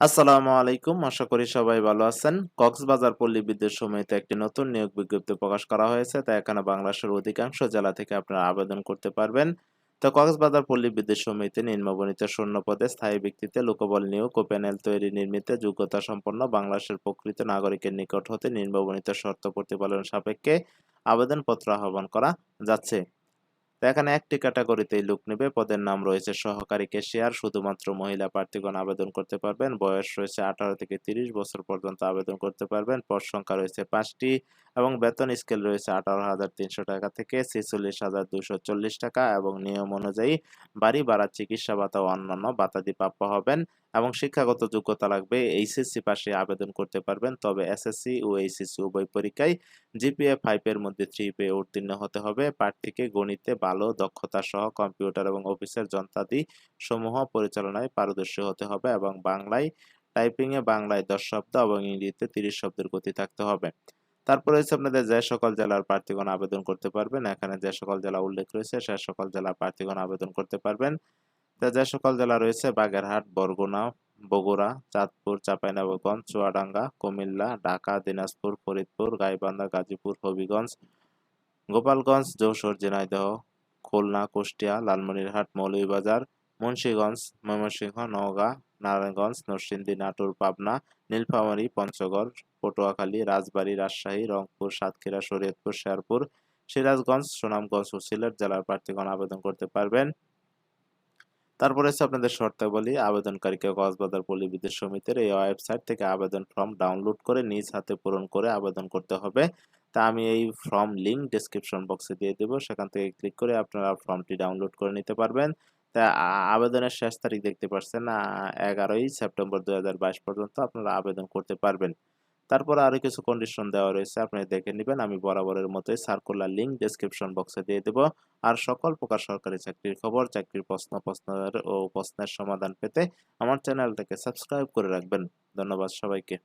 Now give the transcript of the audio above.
আসসালামু আলাইকুম। আশা করি সবাই ভালো আছেন। কক্সবাজার পল্লী বিদ্যুৎ সমিতিতে একটি নতুন নিয়োগ বিজ্ঞপ্তি প্রকাশ করা হয়েছে। তাই এখানে বাংলাদেশের অধিকাংশ জেলা থেকে আপনারা আবেদন করতে পারবেন। তো কক্সবাজার পল্লী বিদ্যুৎ সমিতি নিম্নবর্ণিত শূন্য পদে স্থায়ী ব্যক্তিতে লোকবল নিয়োগ ও প্যানেল তৈরি নির্মিতে যোগ্যতা সম্পন্ন বাংলাদেশের প্রকৃত নাগরিকের নিকট হতে নিম্নবর্ণিত শর্ত প্রতিপালন সাপেক্ষে আবেদনপত্র আহ্বান করা যাচ্ছে। তো এখানে একটি ক্যাটাগরিতেই লোক নেবে। পদের নাম রয়েছে সহকারী ক্যাশিয়ার। শুধুমাত্র মহিলা প্রার্থীগণ আবেদন করতে পারবেন। বয়স রয়েছে আঠারো থেকে তিরিশ বছর পর্যন্ত আবেদন করতে পারবেন। পদ সংখ্যা রয়েছে পাঁচটি এবং বেতন স্কেল রয়েছে আঠারো হাজার তিনশো টাকা থেকে ছেচল্লিশ হাজার দুশো চল্লিশ টাকা এবং নিয়ম অনুযায়ী বাড়ি ভাড়া, চিকিৎসা ভাতা ও অন্যান্য ভাতাদি প্রাপ্য হবেন এবং শিক্ষাগত যোগ্যতা লাগবে। এইচএসসি পাশে আবেদন করতে পারবেন। তবে এসএসসি ও এইচএসসি উভয় পরীক্ষায় জিপিএ ফাইভের মধ্যে থ্রি পেয়ে উত্তীর্ণ হতে হবে। প্রার্থীকে গণিতে ভালো দক্ষতা সহ কম্পিউটার এবং অফিসের যন্ত্রাদি সমূহ পরিচালনায় পারদর্শী হতে হবে এবং বাংলায় টাইপিং এ বাংলায় দশ শব্দ এবং ইংরেজিতে তিরিশ শব্দের গতি থাকতে হবে। তারপরে হচ্ছে আপনাদের যে সকল জেলার প্রার্থীগণ আবেদন করতে পারবেন, এখানে যে সকল জেলা উল্লেখ রয়েছে সে সকল জেলার প্রার্থীগণ আবেদন করতে পারবেন। যে সকল জেলা রয়েছে, বাগেরহাট, বরগুনা, বগুড়া, চাঁদপুর, চাঁপাইনবাবগঞ্জ, চুয়াডাঙ্গা, কুমিল্লা, ঢাকা, দিনাজপুর, ফরিদপুর, গাইবান্ধা, গাজীপুর, হবিগঞ্জ, গোপালগঞ্জ, যশোর, ঝিনাইদহ খুলনা, কুষ্টিয়া, লালমনিরহাট, মৌলভীবাজার, মুন্সীগঞ্জ, ময়মনসিংহ, নওগাঁ, নারায়ণগঞ্জ, নরসিংদী, নাটোর, পাবনা, নীলফামারী, পঞ্চগড়, পটুয়াখালী, রাজবাড়ী, রাজশাহী, রংপুর, সাতক্ষীরা, শরীয়তপুর, শেরপুর, সিরাজগঞ্জ, সুনামগঞ্জ ও সিলেট জেলার প্রার্থীগণ আবেদন করতে পারবেন। তারপরে হচ্ছে আপনাদের শর্তাবলী, আবেদনকারীকে কক্সবাজার পল্লী বিদ্যুৎ সমিতির এই ওয়েবসাইট থেকে আবেদন ফর্ম ডাউনলোড করে নিজ হাতে পূরণ করে আবেদন করতে হবে। তা আমি এই ফর্ম লিঙ্ক ডিসক্রিপশন বক্সে দিয়ে দেবো। সেখান থেকে ক্লিক করে আপনারা ফর্মটি ডাউনলোড করে নিতে পারবেন। তা আবেদনের শেষ তারিখ দেখতে পাচ্ছেন এগারোই সেপ্টেম্বর দুই হাজার বাইশ পর্যন্ত আপনারা আবেদন করতে পারবেন। তারপরে আরও কিছু কন্ডিশন দেওয়া রয়েছে, আপনি দেখে নেবেন। আমি বরাবরের মতোই সার্কুলার লিঙ্ক ডেসক্রিপশন বক্সে দিয়ে দেব। আর সকল প্রকার সরকারি চাকরির খবর, চাকরির প্রশ্ন, প্রশ্নের ও প্রশ্নের সমাধান পেতে আমার চ্যানেলটাকে সাবস্ক্রাইব করে রাখবেন। ধন্যবাদ সবাইকে।